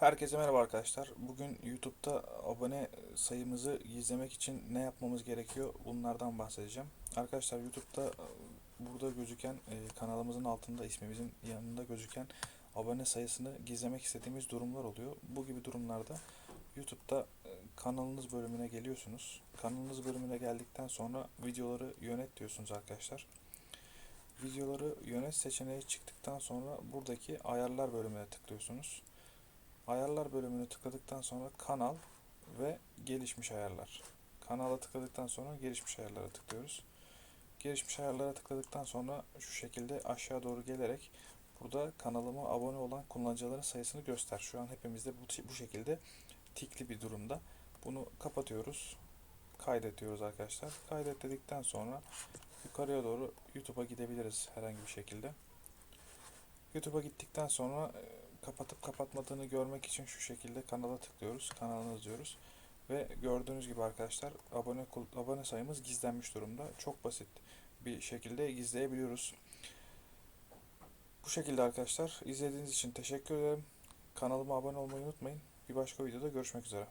Herkese merhaba arkadaşlar. Bugün YouTube'da abone sayımızı gizlemek için ne yapmamız gerekiyor? Bunlardan bahsedeceğim. Arkadaşlar YouTube'da e, burada gözüken e, kanalımızın altında ismimizin yanında gözüken abone sayısını gizlemek istediğimiz durumlar oluyor. Bu gibi durumlarda YouTube'da e, kanalınız bölümüne geliyorsunuz. Kanalınız bölümüne geldikten sonra videoları yönet diyorsunuz arkadaşlar. Videoları yönet seçeneği çıktıktan sonra buradaki ayarlar bölümüne tıklıyorsunuz. Ayarlar bölümünü tıkladıktan sonra kanal ve gelişmiş ayarlar. Kanala tıkladıktan sonra gelişmiş ayarlara tıklıyoruz. Gelişmiş ayarlara tıkladıktan sonra şu şekilde aşağı doğru gelerek burada kanalıma abone olan kullanıcıların sayısını göster. Şu an hepimizde bu, bu şekilde tikli bir durumda. Bunu kapatıyoruz. Kaydet diyoruz arkadaşlar. Kaydet dedikten sonra yukarıya doğru YouTube'a gidebiliriz herhangi bir şekilde. YouTube'a gittikten sonra kapatıp kapatmadığını görmek için şu şekilde kanala tıklıyoruz. Kanalınız diyoruz. Ve gördüğünüz gibi arkadaşlar abone abone sayımız gizlenmiş durumda. Çok basit bir şekilde gizleyebiliyoruz. Bu şekilde arkadaşlar izlediğiniz için teşekkür ederim. Kanalıma abone olmayı unutmayın. Bir başka videoda görüşmek üzere.